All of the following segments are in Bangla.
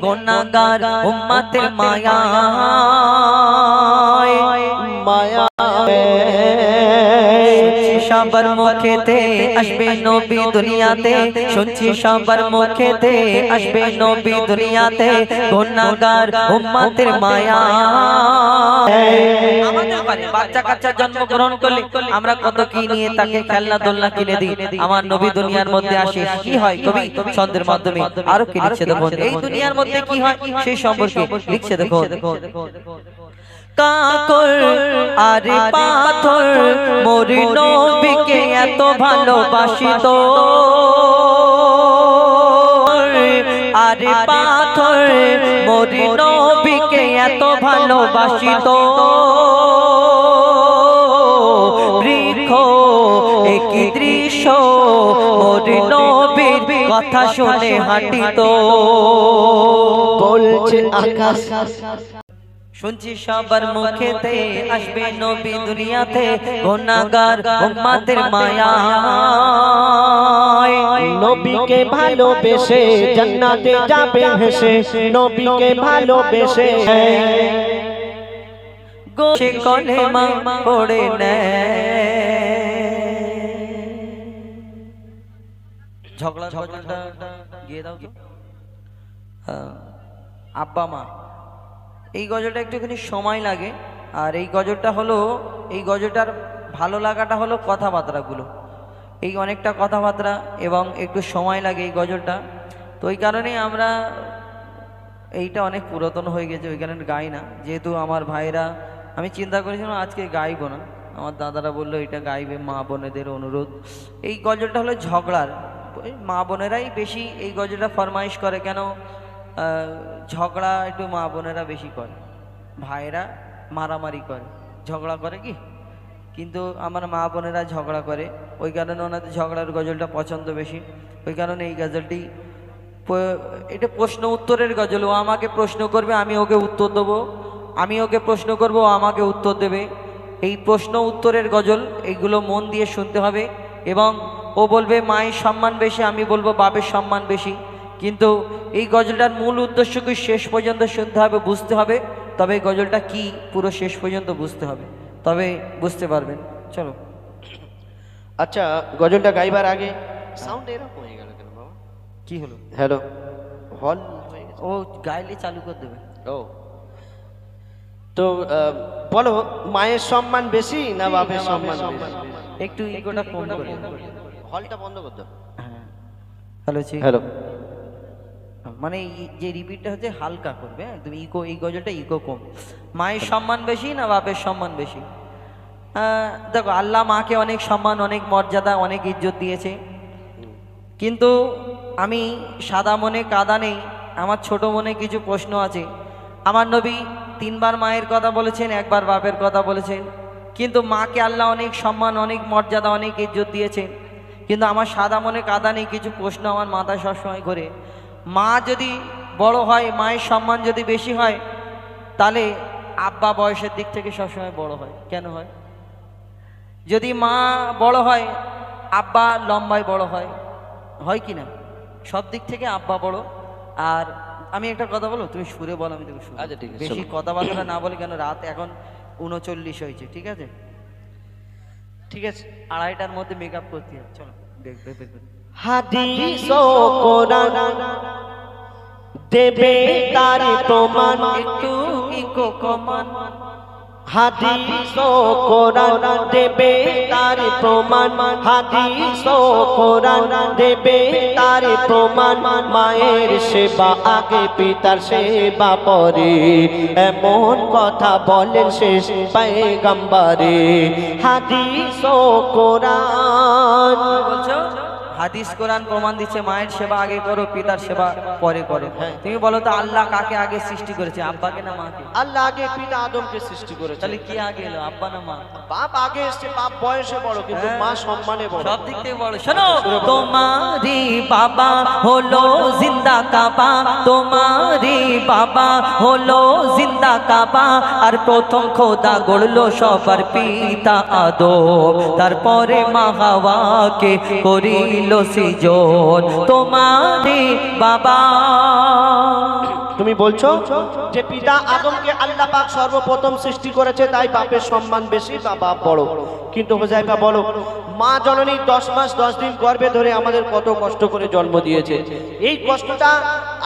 গোনাগার উম্মতের মায়া। মায়া। সবার মুখেতে আসবে নবী দুনিয়াতে। শুনছি সবার মুখেতে আসবে নবী দুনিয়াতে। গুনাহগার উম্মতের মায়া। আমাদের নবী আরও পাথর, মোর নবীকে এত ভালোবাসিত আরে পাথর মোর নবীকে এত ভালোবাসিত বৃক্ষ একই দৃশ্য মোর নবীর কথা শুনে হাঁটিত বলছে আকাশ শুনছি সবার মুখেতে আসবে নবী দুনিয়াতে গুনাহগার উম্মতের মায়া। নবীকে ভালোবেসে জান্নাতে যাবে হেসে নবীকে ভালোবেসে। গোশে কলে মা পড়ে ঝগড়া ঝগড়াটা গিয়ে দাও আব্বা মা এই গজলটা একটুখানি সময় লাগে। আর এই গজলটা হলো, এই গজলটার ভালো লাগাটা হলো কথাবার্তাগুলো। এই অনেকটা কথাবার্তা এবং একটু সময় লাগে এই গজলটা। তো ওই কারণেই আমরা এইটা অনেক পুরাতন হয়ে গেছে, ওই কারণে গাই না। যেহেতু আমার ভাইরা আমি চিন্তা করেছিলাম আজকে গাইব না। আমার দাদারা বলল, এটা গাইবে মা বোনেদের অনুরোধ। এই গজলটা হলো ঝগড়ার। মা বোনেরাই বেশি এই গজলটা ফরমাইশ করে। কেন? ঝগড়া একটু মা বোনেরা বেশি করে ভাইরা মারামারি করে, ঝগড়া করে কি? কিন্তু আমার মা বোনেরা ঝগড়া করে, ওই কারণে ওনাদের ঝগড়ার গজলটা পছন্দ বেশি, ওই কারণে এই গজলটি এটা প্রশ্ন উত্তরের গজল, ও আমাকে প্রশ্ন করবে, আমি ওকে উত্তর দেবো, আমি ওকে প্রশ্ন করব, ও আমাকে উত্তর দেবে। এই প্রশ্ন উত্তরের গজল, এইগুলো মন দিয়ে শুনতে হবে এবং ও বলবে, মায়ের সম্মান বেশি, আমি বলব, বাপের সম্মান বেশি। কিন্তু এই গজলটার মূল উদ্দেশ্য কি শেষ পর্যন্ত শুনতে হবে বুঝতে হবে? তবে এই গজলটা কি পুরো শেষ পর্যন্ত বুঝতে হবে? তবে বুঝতে পারবেন। চলো। আচ্ছা গজলটা গাইবার আগে সাউন্ড এরকম হয়ে গেল কেন বাবা? কি হলো? হ্যালো হল ও গাইলে চালু করে দেবে। ও। তো বলো মায়ের সম্মান বেশি না বাপের সম্মান বেশি? একটু ইগোটা কম করে। হলটা বন্ধ করতে হ্যাঁ। হ্যালো জি। হ্যালো। মানে যে রিপিটটা হচ্ছে হালকা করবে হ্যাঁ? একদম ইকো এই গজলটা ইকো কম। মায়ের সম্মান বেশি না বাপের সম্মান বেশি? দেখো, আল্লাহ মাকে অনেক সম্মান, অনেক মর্যাদা, অনেক ইজ্জত দিয়েছে। কিন্তু আমি সাদা মনে, কাদা নেই, আমার ছোট মনে কিছু প্রশ্ন আছে। আমার নবী তিনবার মায়ের কথা বলেছেন, একবার বাপের কথা বলেছেন। কিন্তু মাকে আল্লাহ অনেক সম্মান, অনেক মর্যাদা, অনেক ইজ্জত দিয়েছেন। কিন্তু আমার সাদা মনে, কাদা নেই কিছু প্রশ্ন আমার মাথায় সবসময় ঘরে। মা যদি বড় হয় মায়ের সম্মান যদি বেশি হয় তাহলে আব্বা বয়সের দিক থেকে সবসময় বড় হয়। কেন হয়? যদি মা বড় হয় আব্বা লম্বায় বড় হয় হয় কি না? সব দিক থেকে আব্বা বড়। আর আমি একটা কথা বলো তুমি সুরে বলো আমি তুমি সুরে আচ্ছা, ঠিক আছে, বেশি কথাবার্তা না বলে কেন রাত এখন উনচল্লিশ হয়েছে ঠিক আছে? ঠিক আছে। আড়াইটার মধ্যে মেকআপ করতে হবে। চলো দেখবে দেখ দেখ দেখ। হাদিস কোরআন। দেবে তার প্রমাণ একটু ইকো কমান কোরআন, দেবে তার প্রমাণ। কোরআন, দেবে তার প্রমাণ। মায়ের সেবা আগে, পিতার সেবা পরে। এমন কথা বলেন শেষ পায়গাম্বারে। হাদিস ও কোরআন হাদিস কোরআন প্রমাণ দিচ্ছে মায়ের সেবা আগে করো পিতার সেবা পরে করো। হ্যাঁ। তুমি বলো তো আল্লাহ কাকে আগে সৃষ্টি করেছে আব্বাকে না মাকে? আল্লাহ আগে পিতা আদমকে সৃষ্টি করেছে। তাহলে কে আগে এলো আব্বা না মা? বাপ আগে এসছে বাপ বয়সে বড় কিন্তু মা সম্মানে বড়। সব দিক থেকে বড়। শোনো তোমারি বাবা হলো জিন্দা কাবা তোমারি বাবা হলো জিন্দা কাবা আর প্রথম খোদা গড়লো সবার পিতা আদম তারপরে মা হাওয়াকে করিল সৃজন। তোমারি বাবা। তুমি বলছো যে পিতা আদমকে আল্লাহ পাক সর্বপ্রথম সৃষ্টি করেছে তাই বাপের সম্মান বেশি বা বাপ বড়। কিন্তু হোজাইফা বলো মা জননী দশ মাস দশ দিন গর্ভে ধরে আমাদের কত কষ্ট করে জন্ম দিয়েছে। এই কষ্টটা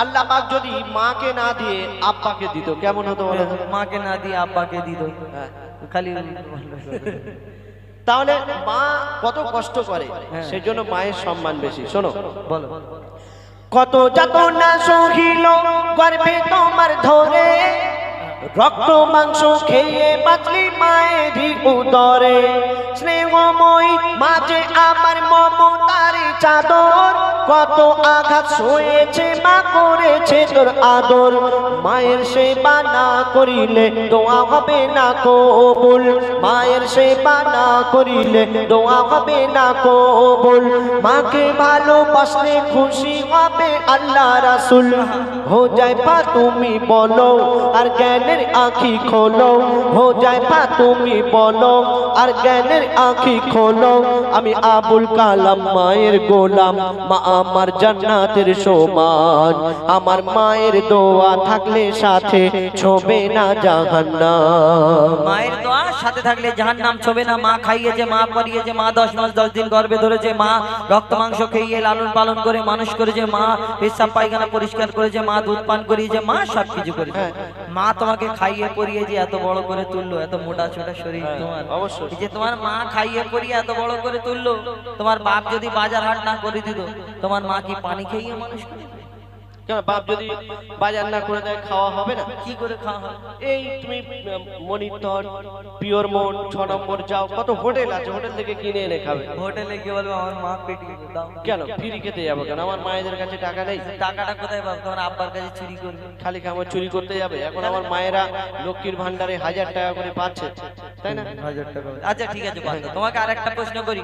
আল্লাহ পাক যদি মাকে না দিয়ে আব্বাকে দিত কেমন হতো বলো? মাকে না দিয়ে আব্বাকে দিত। হ্যাঁ। খালি তাহলে মা কত কষ্ট করে। সেজন্য সেই জন্য মায়ের সম্মান বেশি। শোনো। বলো। কত যত না সহিল গর্বে তোমার ধরে। রক্ত, মাংস খেয়ে বাঁচলি মায়েরই উদরে। স্নেহময় মাঝে আমার মমতার চাদর। কত আঘাত সয়েছে মা, করেছে তোর আদর। মায়ের সেবা না করিলে দোয়া হবে না কবুল। মায়ের সেবা না করিলে দোয়া হবে না কবুল। মাকে ভালোবাসলে খুশি হবে আল্লাহ রাসুল। হো যায় পা তুমি বলো, আর জ্ঞানের আঁখি খোলো। হো যায় পা তুমি বলো। আর জ্ঞানের আঁখি খোলো। আমি আবুল কালাম মায়ের গোলাম। মা আমার জান্নাতের সমান। আমার মায়ের দোয়া থাকলে সাথে ছবে না জাহান্নাম। মায়ের দোয়া সাথে থাকলে জাহান নাম ছবে না। মা খাইয়েছে মা পরিয়েছে মা দশ মাস দশ দিন গর্ভে ধরেছে মা রক্ত মাংস খেয়ে লালন পালন করে মানুষ করেছে মা পেশাব পায়খানা পরিষ্কার করেছে মা দুধ পান করিয়েছে মা সব কিছু করেছে হ্যাঁ। মা তোমাকে খাইয়ে পরিয়ে যে এত বড় করে তুললো এত মোটা ছোটা শরীর হ্যাঁ, তোমার। অবশ্যই। যে তোমার মা খাইয়ে পরিয়ে এত বড় করে তুললো তোমার বাপ যদি বাজার হাট না করে দিত তোমার মা কি পানি খেয়ে মানুষ করে? কেন বাপ যদি বাজার না করে দেয় খাওয়া হবে না? কি করে খাওয়া হয়? এই তুমি মনিটর পিওর মোড ছ নম্বর যাও কত হোটেল আছে হোটেল থেকে কিনে এনে খাবে। হোটেলে গিয়ে বলব আমার মা পেটিয়ে দাও। কেন? ফ্রি খেতে যাব কেন? আমার মায়েদের কাছে টাকা নেই। টাকাটা কোথায় পাবো? তোমার আব্বার কাছে চুরি করবে। খালি খাবার চুরি করতে যাবে। এখন আমার মায়েরা লক্ষ্মীর ভান্ডারে হাজার টাকা করে পাচ্ছে। তাই না? হাজার টাকা। আচ্ছা ঠিক আছে বাদ তোমাকে আর একটা প্রশ্ন করি।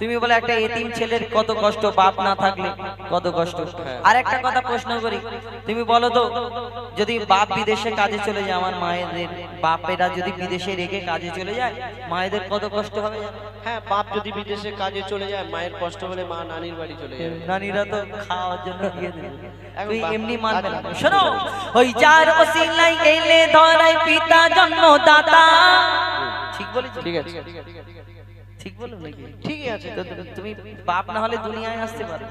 তুমি বলে একটা এতিম ছেলের কত কষ্ট বাপ না থাকলে কত কষ্ট? আর একটা কথা প্রশ্ন করি। তুমি বলো তো যদি বাপ বিদেশে কাজে চলে যায় আমার মায়েদের বাপেরা যদি বিদেশে রেখে কাজে চলে যায় মায়েদের কত কষ্ট হবে? হ্যাঁ বাপ যদি বিদেশে কাজে চলে যায় মায়ের কষ্ট হলে মা নানির বাড়ি চলে যাবে। নানিরা তো খাওয়ার জন্য দিয়ে দেবে। তুই এমনি মানবে না। আচ্ছা। শোনো ওই যার ওসিলাই এলে ধরাই পিতা জন্মদাতা। ঠিক বলেছি? ঠিক আছে। ঠিক বলো নাকি? ঠিকই আছে। তুমি বাপ না হলে দুনিয়ায় আসতে পারো।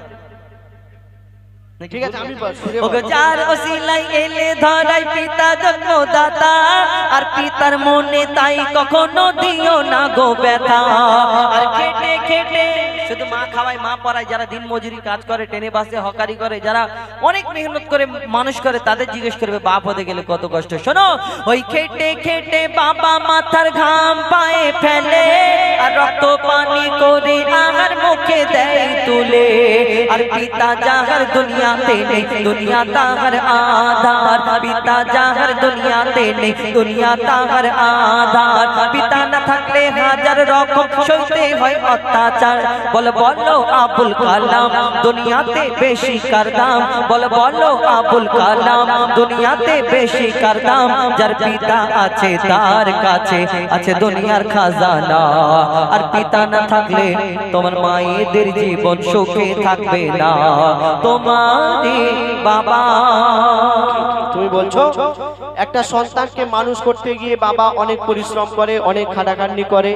ঠিক আছে বলব? আমি বল, সুরে ওগো বল। যার ওসিলাই এলে ধরাই পিতা জন্মদাতা আর পিতার মনে তাই কখনো দিও না গো ব্যথা আর খেটে খেটে শুধু মা খাওয়ায় মা পড়ায় যারা দিন মজুরি কাজ করে টেনে বাসে হকারি করে যারা অনেক মেহনত করে মানুষ করে তাদের জিজ্ঞেস করবে বাপ হতে গেলে কত কষ্ট শোনো ওই খেটে খেটে বাবা মাথার ঘাম পায়ে ফেলে আর রক্ত পানি করে আহার মুখে দেয় তুলে আর পিতা যাহার দুনিয়াতে দুনিয়া তাহার আধার পিতা যাহার দুনিয়া তাহার আধার পিতা না থাকলে হাজার রকম সইতে হয় অত্যাচার বল বলো আবুল কালাম দুনিয়াতে বেশি কার দাম বল বলো আবুল কালাম দুনিয়াতে বেশি কার দাম যার পিতা আছে তার কাছে আছে দুনিয়ার খাজানা আর পিতা না থাকলে তোমার মায়েদের জীবন সুখে থাকবে না তোমারই বাবা। তুমি বলছো একটা সন্তানকে মানুষ করতে গিয়ে বাবা অনেক পরিশ্রম করে অনেক খাটাখাটনি করে।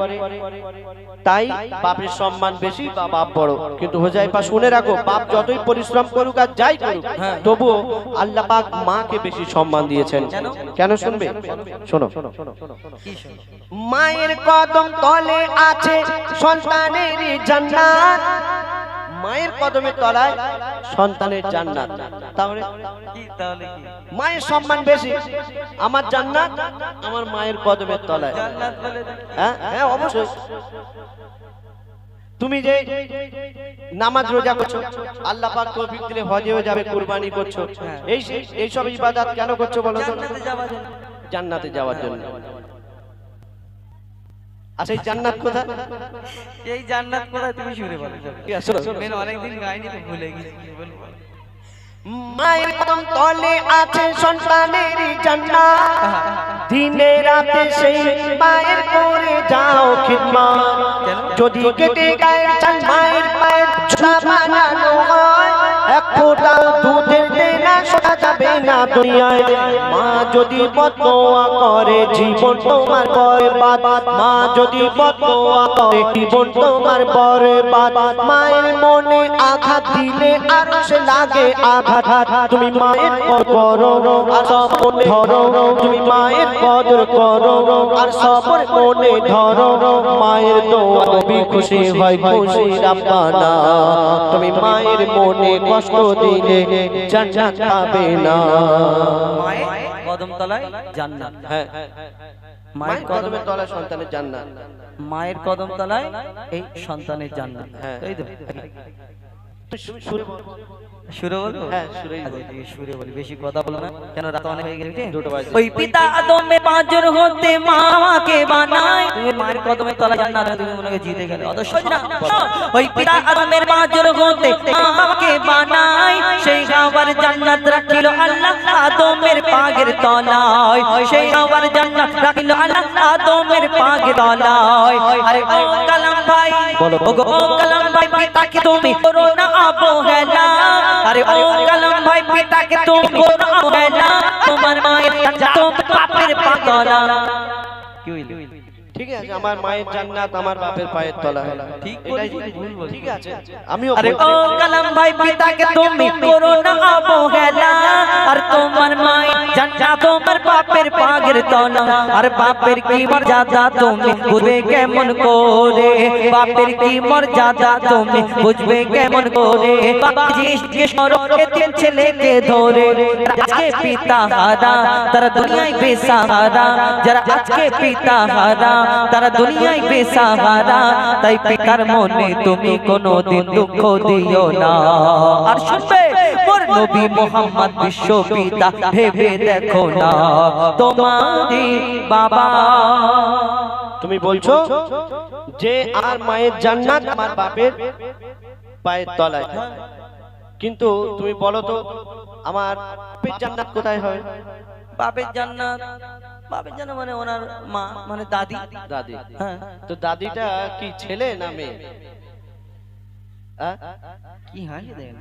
তাই বাপের সম্মান বেশি বা বাপ বড়। কিন্তু হোজাইফা শুনে রাখো বাপ যতই পরিশ্রম করুক আর যাই করুক হ্যাঁ। তবুও আল্লাহ পাক মাকে বেশি সম্মান দিয়েছেন। কেন? শুনবে? শোনো। শোনো? মায়ের কদম তলে আছে সন্তানের জান্নাত। মায়ের কদমের তলায় সন্তানের জান্নাত। তাহলে কি তাহলে কি? মায়ের সম্মান বেশি আমার জান্নাত আমার মায়ের কদমের তলায়। জান্নাত বলে হ্যাঁ হ্যাঁ অবশ্যই। তুমি যে নামাজ রোজা করছ আল্লাহ পাক তৌফিক দিলে হজেও যাবে কুরবানি করছ। এই এই সব ইবাদত কেন করছ বলো জান্নাতে যাওয়ার জন্য। সেই জান্নাত কোথায়? এই জান্নাত কোথায় তুমি শুনে বলো। মেন অনেকদিন গাইনি তো ভুলে গেছি মায়ের কদম তলে আছে সন্তানের জান্নাত। দিনে রাতে সেই মায়ের করে যাও খিদমত। যদি কেটে গায়ের চাল মায়ের পায়ের জুতা বানানো হয় এক ফোঁটা যাবে থাকে দুনিয়ায়। মা যদি বদোয়া করে, জীবন তোমার বরবাদ। মা যদি বদোয়া করে, জীবন তোমার বরবাদ। মায়ের মনে আঘাত দিলে আর সে লাগে আঘাত। তুমি মায়ের করো আর সব ধরো। তুমি মায়ের কদর করো আর সব মনে ধরো। মায়ের দোয়া নবী খুশি হয়, খুশি রাব্বানা তুমি মায়ের মনে কষ্ট দিলে জান্নাত পাবে না। মায়ের কদম তলায় জান্নাত। হ্যাঁ। মায়ের কদমের তলা সন্তানের জান্নাত। মায়ের কদম তলায় এই সন্তানের জান্নাত। হ্যাঁ। তাই তো। সুরে বল। সুরে বলব হ্যাঁ, সুরেই আচ্ছা, সুরে বলি বেশি কথা বলো না কেন রাত অনেক হয়ে গেছে দুটো বাজে। ওই পিতা আদমে পাঁচজন হতে মাকে বানায়। তুমি মায়ের কদমে তলা জান্নাত তুমি মনে জিতে গেলে। অত সোজা ওই পিতা আদমের পাঁচজন হতে মাকে বানায়। সেই খাবার জান্নাত রাখিল আল্লাহ আদমের পাগের তলায়। সেই খাবার জান্নাত রাখিল আল্লাহ আদমের পাগের তলায়। আরে ও কালাম ভাই বলো, ও কালাম ভাই পিতাকে তুমি করো না অবহেলা আরে ও কালাম ভাই পিতাকে তুমি করো অবহেলা তোমার মায়ের তো পাপের পাতলা ঠিক আছে আমার মায়ের জান্নাত আমার বাপের পায়ের তলা ঠিক এটাই বলেছি, ভুল বলেছি। ঠিক আছে? আমিও আরে ও বলছি। কালাম ভাই পিতাকে তুমি করো না অবহেলা। আর তোমার মাই জান্নাত তোমার বাপের পাগের তলা আর বাপের কি মর্যাদা তুমি বুঝবে কেমন করে? বাপের কি মর্যাদা তুমি বুঝবে কেমন করে? বাবা জিজ্ঞেস করো তিন ছেলেকে ধরে আজকে পিতা হারা তারা দুনিয়ায় বেসাহারা। যারা আজকে পিতা হারা তারা দুনিয়ায় বেসাহারা তাই পিতার মনে তুমি কোনোদিন দুঃখ দিও না। আর শুনবে মোর নবী মোহাম্মদ বিশ্ব পিতা ভেবে দেখো না। তোমারই বাবা। তুমি বলছো যে আর মায়ের জান্নাত আমার বাপের পায়ের তলায়। কিন্তু তুমি বলো তো আমার বাপের জান্নাত কোথায় হয়? বাপের জান্নাত বাপের জান্নাত মানে ওনার মা মানে দাদি। দাদি। হ্যাঁ। তো দাদিটা কি ছেলে না মেয়ে? কি হাসি দেখেন।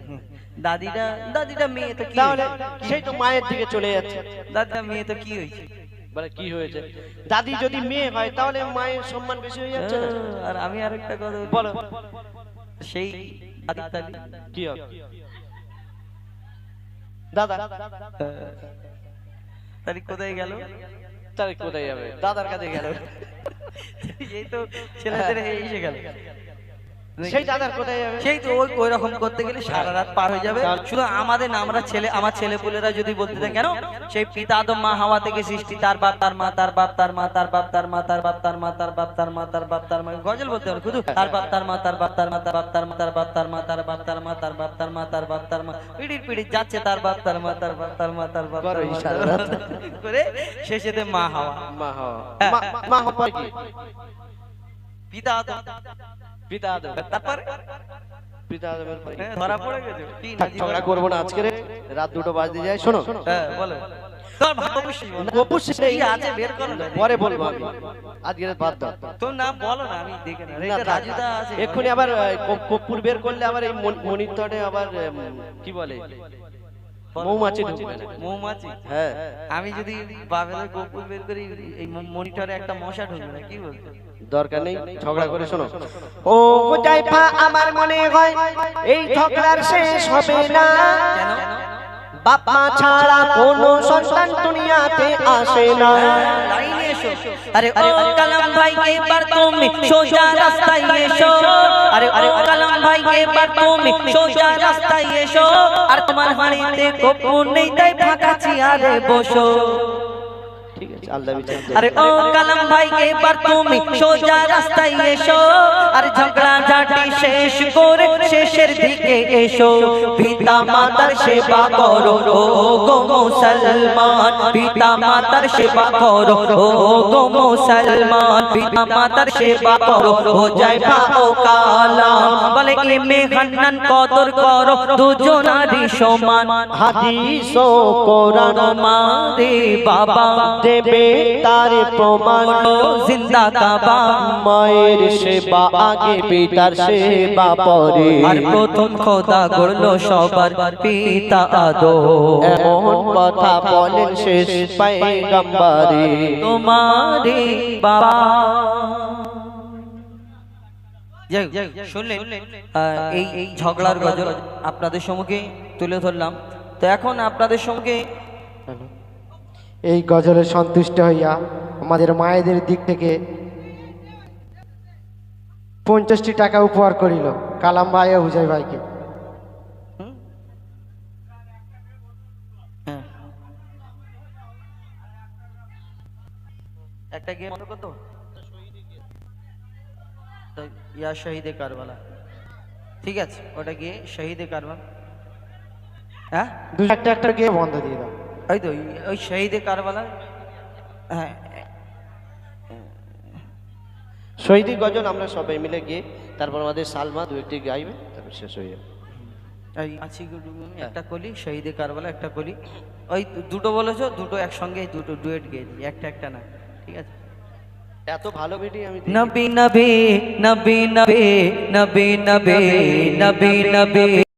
দাদিটা দাদিটা মেয়ে তো কি তাহলে সেই তো মায়ের দিকে চলে যাচ্ছে। দাদিটা মেয়ে তো কি হয়েছে? বলে কি হয়েছে? দাদি যদি মেয়ে হয় তাহলে মায়ের সম্মান বেশি হয়ে যাচ্ছে আর আমি আরেকটা কথা বলো। সেই দাদি তালি কি হবে? দাদা। তালি কোথায় গেল? তাহলে কোথায় যাবে? দাদার কাছে গেল। এই তো ছেলেদের এসে গেল। সেই দাদার কোথায় যাবে সেই তো ওই ওই রকম করতে গেলে সারা রাত পার হয়ে যাবে শুধু আমাদের আমরা ছেলে আমার ছেলে পুলেরা যদি বলতে থাকে কেন সেই পিতা আদম মা হাওয়া থেকে সৃষ্টি তার বাপ তার মা তার বাপ তার মা তার বাপ তার মা তার বাপ তার মা তার বাপ তার মা তার বাপ তার মা গজল বলতে হবে শুধু তার বাপ তার মা তার বাপ তার মা তার বাপ তার মা তার বাপ তার মা তার বাপ তার মা তার বাপ তার মা তার বাপ তার মা পিড়ির পিড়ি যাচ্ছে তার বাপ তার মা তার বাপ তার মা তার বাপ করো শেষেতে মা হাওয়া মা হওয়া হ্যাঁ। মা- পিতা আদম পিতা আদম তারপরে পিতা আদমের পরে ধরা পড়ে গেছে কি থাক, নাজি ঝগড়া বলো? না আজকে রাত দুটো যায় শোনো হ্যাঁ বলো এক্ষুনি আবার আহ, ক- কর্পূর বের করলে আবার এই মনিটরে আবার কি বলে মৌমাছি ঢুকবে না মৌমাছি। হ্যাঁ। আমি যদি বাবেলের গোপুর বের করি এই মনিটরে একটা মশা ঢুকবে না কি বলতো দরকার নেই ঝগড়া করে শোনো। ও জাইফা আমার মনে হয় এই ঝগড়ার শেষ হবে না। কেন? বাপ ছাড়া কোনো সন্তান দুনিয়াতে আসে না। আরে ও কালাম ভাই এবার তুমি সোজা রাস্তায় এসো আরে ও কালাম ভাই এবার তুমি সোজা রাস্তায় এসো আর তোমার হাড়িতে কপুর নেই তাই ফাঁকা চেয়ারে বসো আরে ও কালাম ভাই এবার তুমি সোজা রাস্তায় এসো আর ঝগড়া ঝাঁটি শেষ করে শেষের দিকে এসো। পিতা মাতার সেবা করো। ও গো মুসলমান, পিতা মাতার সেবা করো। ও গো মুসলমান, পিতা মাতার সেবা করো। ও জয় ও কালাম। বলে এমে হান্নান কদর করো। দুজনারই সমান। হাদিস ও কোরআন মারে। বাবা দেবে তার প্রমাণ। জিন্দা কাবা মায়ের সেবা। আগে পিতার সেবা পরে আর প্রথম খোদা গড়লো সবার পিতা আদো। এমন কথা বলেন শেষ পায়গাম্বারে তোমারে বাবা। শুনলেন এই এই ঝগড়ার গজল আপনাদের সম্মুখে তুলে ধরলাম। তো এখন আপনাদের সঙ্গে এই গজলে সন্তুষ্ট হইয়া আমাদের মায়েদের দিক থেকে পঞ্চাশটি টাকা উপহার করিল। কালাম ভাই ও হুজাই ভাইকে। হ্যাঁ। একটা গিয়ে মনে করতো তো ইয়া শহীদে কারবালা। ঠিক আছে ওটা গিয়ে শহীদে কারবালা। হ্যাঁ? দু একটা একটা গিয়ে বন্ধ দিয়ে দাও। ওই তো ওই শহীদে কারবালা। হ্যাঁ শহীদি গজন আমরা সবাই মিলে গিয়ে তারপর আমাদের সালমা দু একটি গাইবে তারপর শেষ হয়ে যাবে। আছি একটা কলি শহীদে কারবালা একটা কলি। ওই দুটো বলেছ দুটো একসঙ্গে দুটো ডুয়েট গিয়ে দিই একটা একটা না ঠিক আছে? এত ভালো ভিডিও আমি নবী নবী নবী নবী নবী নবী নবী।